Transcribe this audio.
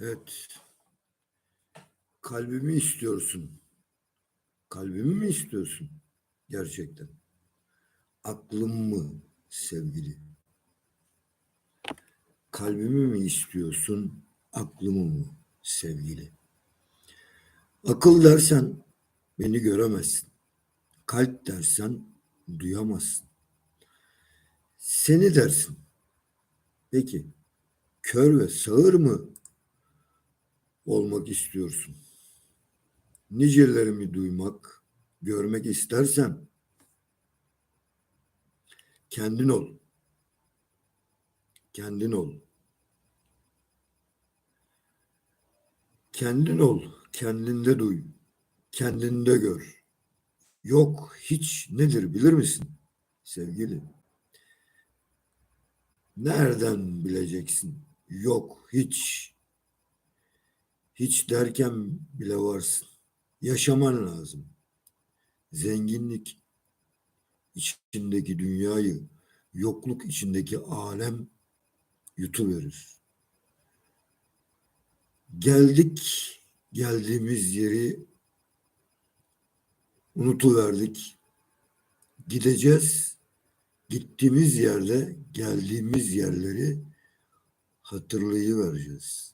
Evet. Kalbimi istiyorsun. Kalbimi mi istiyorsun? Gerçekten. Aklım mı sevgili? Kalbimi mi istiyorsun? Aklımı mı sevgili? Akıl dersen beni göremezsin. Kalp dersen duyamazsın. Seni dersin. Peki kör ve sağır mı olmak istiyorsun? Nicelerimi duymak, görmek istersen kendin ol. Kendin ol. Kendin ol, kendinde duy, kendinde gör. Yok hiç nedir bilir misin sevgili? Nereden bileceksin? Yok hiç. Hiç derken bile varsın. Yaşaman lazım. Zenginlik içindeki dünyayı, yokluk içindeki alem yutuverir. Geldik, geldiğimiz yeri unutuverdik. Gideceğiz, gittiğimiz yerde geldiğimiz yerleri hatırlayıvereceğiz.